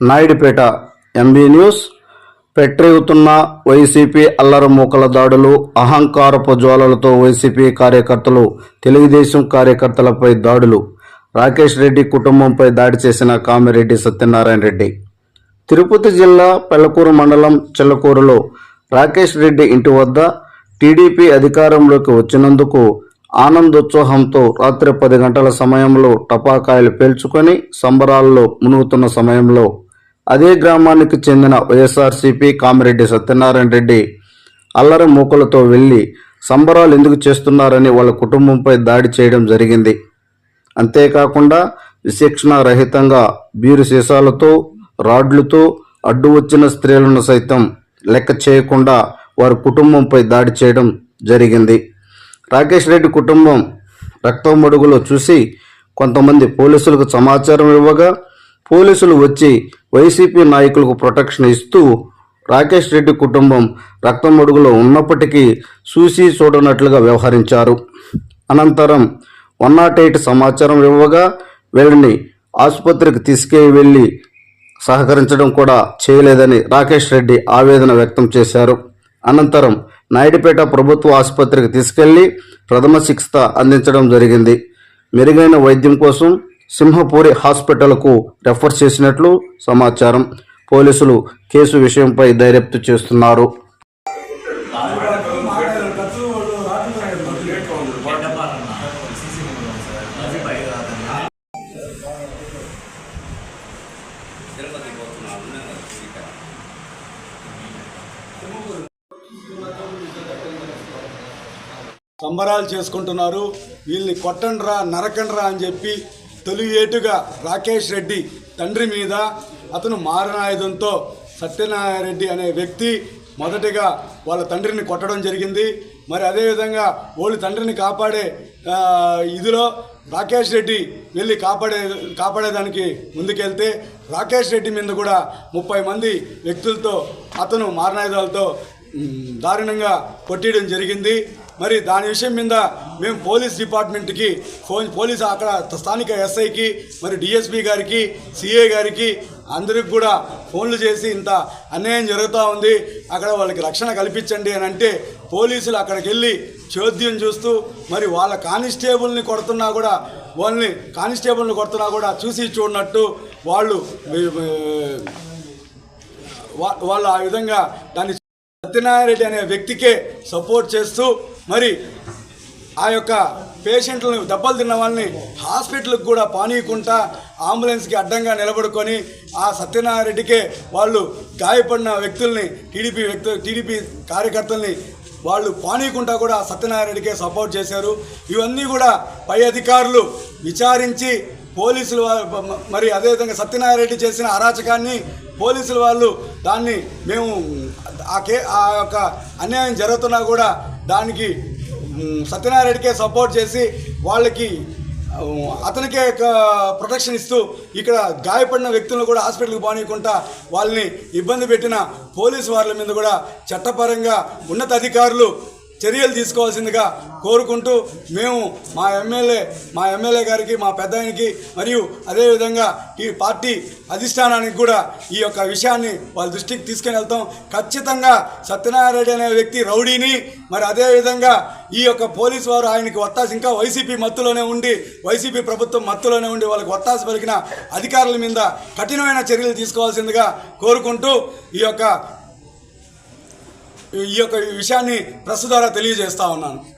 Naidupeta M B news. పెట్టరేగుతున్న YCP అల్లరమూకల దాడులు అహంకారపు జ్వాలలతో వైసీపీ కార్యకర్తలు తెలుగుదేశం కార్యకర్తలపై దాడులు. రాకేష్ రెడ్డి కుటుంబంపై దాడి చేసిన కామిరెడ్డి సత్యనారాయణ రెడ్డి. తిరుపతి జిల్లా పెళ్ళకూరు మండలం చెల్లకూరులో రాకేష్ రెడ్డి ఇంటి వద్ద టీడీపీ అధికారంలోకి వచ్చినందుకు ఆనందోత్సాహంతో రాత్రి పది గంటల సమయంలో టపాకాయలు పేల్చుకొని సంబరాల్లో మునుగుతున్న సమయంలో అదే గ్రామానికి చెందిన వైఎస్ఆర్సీపీ కామిరెడ్డి సత్యనారాయణ రెడ్డి అల్లరి మూకలతో వెళ్ళి సంబరాలు ఎందుకు చేస్తున్నారని వాళ్ళ కుటుంబంపై దాడి చేయడం జరిగింది. అంతేకాకుండా విశిక్షణ రహితంగా బీరు సీసాలతో రాడ్లతో అడ్డు వచ్చిన స్త్రీలను సైతం లెక్క చేయకుండా వారి కుటుంబంపై దాడి చేయడం జరిగింది. రాకేష్ రెడ్డి కుటుంబం రక్తం మడుగులో చూసి కొంతమంది పోలీసులకు సమాచారం ఇవ్వగా పోలీసులు వచ్చి వైసీపీ నాయకులకు ప్రొటెక్షన్ ఇస్తూ రాకేష్ రెడ్డి కుటుంబం రక్తం అడుగులో ఉన్నప్పటికీ చూసి చూడనట్లుగా వ్యవహరించారు. అనంతరం వన్ నాట్ ఎయిట్ సమాచారం ఇవ్వగా వీళ్ళని ఆసుపత్రికి తీసుకెళ్ళి సహకరించడం కూడా చేయలేదని రాకేష్ రెడ్డి ఆవేదన వ్యక్తం చేశారు. అనంతరం నాయుడుపేట ప్రభుత్వ ఆసుపత్రికి తీసుకెళ్ళి ప్రథమ చికిత్స అందించడం జరిగింది. మెరుగైన వైద్యం కోసం సింహపూరి హాస్పిటల్కు రెఫర్ చేసినట్లు సమాచారం. పోలీసులు కేసు విషయంపై దర్యాప్తు చేస్తున్నారు. సంబరాలు చేసుకుంటున్నారు. వీళ్ళని కొట్టండ్రా నరకండ్రా అని చెప్పి తొలి ఏటుగా రాకేష్ రెడ్డి తండ్రి మీద అతను మారణాయుధంతో సత్యనారాయణ రెడ్డి అనే వ్యక్తి మొదటిగా వాళ్ళ తండ్రిని కొట్టడం జరిగింది. మరి అదేవిధంగా వాళ్ళ తండ్రిని కాపాడే ఇదిలో రాకేష్ రెడ్డి వెళ్ళి కాపాడే కాపాడేదానికి ముందుకెళ్తే రాకేష్ రెడ్డి మీద కూడా ముప్పై మంది వ్యక్తులతో అతను మారణాయుధాలతో దారుణంగా కొట్టేయడం జరిగింది. మరి దాని విషయం మీద మేము పోలీస్ డిపార్ట్మెంట్కి ఫోన్ పోలీస్ అక్కడ స్థానిక ఎస్ఐకి మరి డిఎస్పి గారికి సిఏ గారికి అందరికి కూడా ఫోన్లు చేసి ఇంత అన్యాయం జరుగుతూ ఉంది. అక్కడ వాళ్ళకి రక్షణ కల్పించండి అని అంటే పోలీసులు అక్కడికి వెళ్ళి చోద్యం చూస్తూ మరి వాళ్ళ కానిస్టేబుల్ని కొడుతున్నా కూడా వాళ్ళని కానిస్టేబుల్ని కొడుతున్నా కూడా చూసి చూడనట్టు వాళ్ళు వా- వాళ్ళు ఆ విధంగా దాన్ని సత్యనారాయణ రెడ్డి అనే వ్యక్తికే సపోర్ట్ చేస్తూ మరి ఆ యొక్క పేషెంట్లను దెబ్బలు తిన్న వాళ్ళని హాస్పిటల్కి కూడా పానీయకుండా అంబులెన్స్కి అడ్డంగా నిలబడుకొని ఆ సత్యనారాయణ రెడ్డికే వాళ్ళు గాయపడిన వ్యక్తుల్ని టీడీపీ వ్యక్తు టీడీపీ కార్యకర్తల్ని వాళ్ళు పానీయకుండా కూడా సత్యనారాయణ రెడ్డికే సపోర్ట్ చేశారు. ఇవన్నీ కూడా పై అధికారులు విచారించి పోలీసులు మరి అదేవిధంగా సత్యనారాయణ రెడ్డి చేసిన అరాచకాన్ని పోలీసులు వాళ్ళు దాన్ని మేము ఆ కే ఆ యొక్క అన్యాయం జరుగుతున్నా కూడా దానికి సత్యనారాయణకే సపోర్ట్ చేసి వాళ్ళకి అతనికే ప్రొటెక్షన్ ఇస్తూ ఇక్కడ గాయపడిన వ్యక్తులను కూడా హాస్పిటల్కి పోనీయకుండా వాళ్ళని ఇబ్బంది పెట్టిన పోలీసు వాళ్ళ మీద కూడా చట్టపరంగా ఉన్నతాధికారులు చర్యలు తీసుకోవాల్సిందిగా కోరుకుంటూ మేము మా ఎమ్మెల్యే మా ఎమ్మెల్యే గారికి మా పెద్ద ఆయనకి మరియు అదేవిధంగా ఈ పార్టీ అధిష్టానానికి కూడా ఈ యొక్క విషయాన్ని వాళ్ళ దృష్టికి తీసుకుని వెళ్తాం. ఖచ్చితంగా సత్యనారాయణ అనే వ్యక్తి రౌడీని మరి అదేవిధంగా ఈ యొక్క పోలీస్ వారు ఆయనకి ఒత్తాసి ఇంకా వైసీపీ మత్తులోనే ఉండి వైసీపీ ప్రభుత్వం మత్తులోనే ఉండి వాళ్ళకి ఒత్తాసి పలికిన అధికారుల మీద కఠినమైన చర్యలు తీసుకోవాల్సిందిగా కోరుకుంటూ ఈ యొక్క ఈ యొక్క విషయాన్ని ప్రెస్ ద్వారా తెలియజేస్తా ఉన్నాను.